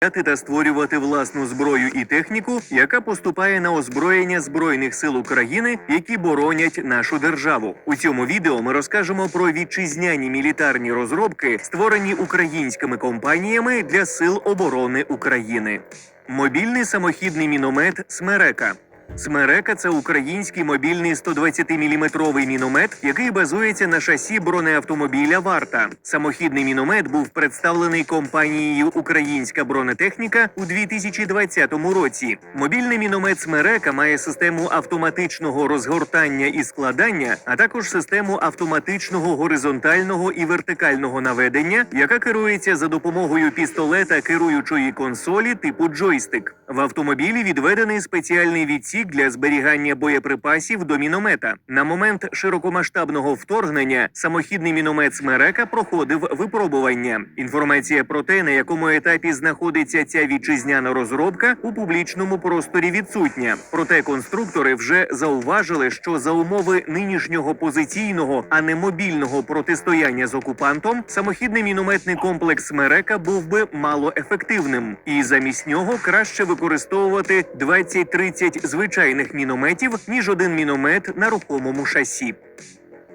та створювати власну зброю і техніку, яка поступає на озброєння збройних сил України, які боронять нашу державу. У цьому відео ми розкажемо про вітчизняні мілітарні розробки, створені українськими компаніями для сил оборони України. Мобільний самохідний міномет Смерека. Смерека це український мобільний 120-мм міномет, який базується на шасі бронеавтомобіля Варта. Самохідний міномет був представлений компанією Українська бронетехніка у 2020 році. Мобільний міномет Смерека має систему автоматичного розгортання і складання, а також систему автоматичного горизонтального і вертикального наведення, яка керується за допомогою пістолета керуючої консолі типу джойстик. В автомобілі відведений спеціальний відсік для зберігання боєприпасів до міномета. На момент широкомасштабного вторгнення самохідний міномет Смерека проходив випробування. Інформація про те, на якому етапі знаходиться ця вітчизняна розробка, у публічному просторі відсутня. Проте конструктори вже зауважили, що за умови нинішнього позиційного, а не мобільного протистояння з окупантом, самохідний мінометний комплекс Смерека був би малоефективним, і замість нього краще використовувати 20-30 звичайних мінометів ніж один міномет на рухомому шасі.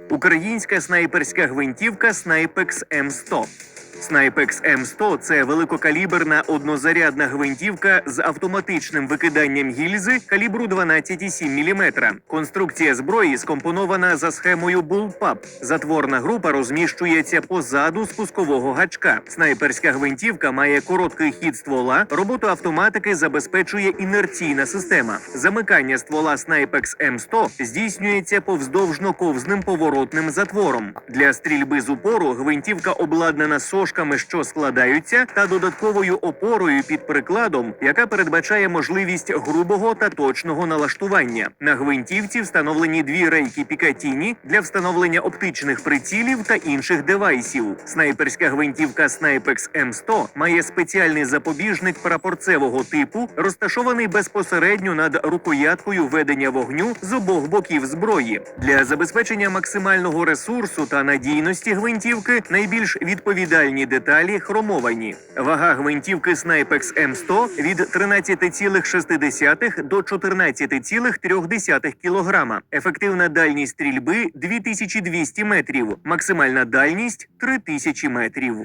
Українська снайперська гвинтівка Снайпекс М100. Снайпекс М100 – це великокаліберна однозарядна гвинтівка з автоматичним викиданням гільзи калібру 12,7 мм. Конструкція зброї скомпонована за схемою Bullpup. Затворна група розміщується позаду спускового гачка. Снайперська гвинтівка має короткий хід ствола. Роботу автоматики забезпечує інерційна система. Замикання ствола Снайпекс М100 здійснюється повздовжно-ковзним поворотним затвором. Для стрільби з упору гвинтівка обладнана сошками, що складаються, та додатковою опорою під прикладом, яка передбачає можливість грубого та точного налаштування. На гвинтівці встановлені дві рейки Пікатіні для встановлення оптичних прицілів та інших девайсів. Снайперська гвинтівка Snipex M100 має спеціальний запобіжник прапорцевого типу, розташований безпосередньо над рукояткою ведення вогню з обох боків зброї. Для забезпечення максимального ресурсу та надійності гвинтівки найбільш відповідальні деталі хромовані. Вага гвинтівки Snipex М100 від 13,6 до 14,3 кг. Ефективна дальність стрільби 2200 метрів, максимальна дальність 3000 метрів.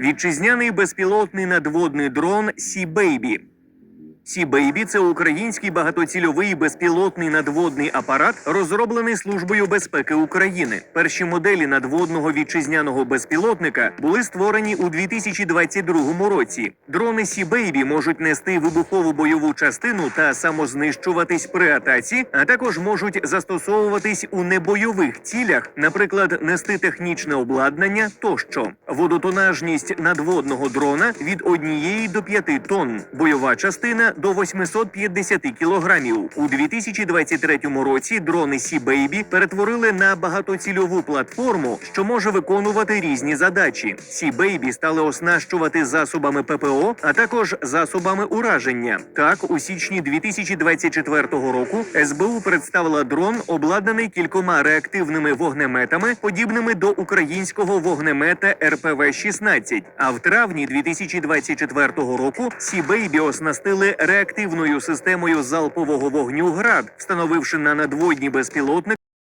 Вітчизняний безпілотний надводний дрон Сі Бейбі це український багатоцільовий безпілотний надводний апарат, розроблений службою безпеки України. Перші моделі надводного вітчизняного безпілотника були створені у 2022 році. Дрони Сі Бейбі можуть нести вибухову бойову частину та самознищуватись при атаці, а також можуть застосовуватись у небойових цілях, наприклад, нести технічне обладнання тощо. Водотонажність надводного дрона від 1 до 5 тонн. Бойова частина до 850 кілограмів. У 2023 році дрони Сі Бейбі перетворили на багатоцільову платформу, що може виконувати різні задачі. Сі Бейбі стали оснащувати засобами ППО, а також засобами ураження. Так, у січні 2024 року СБУ представила дрон, обладнаний кількома реактивними вогнеметами, подібними до українського вогнемета РПВ 16 А в травні 2024 року Сі Бейбі оснастили реактивною системою залпового вогню ГРАД, встановивши на надводні безпілотник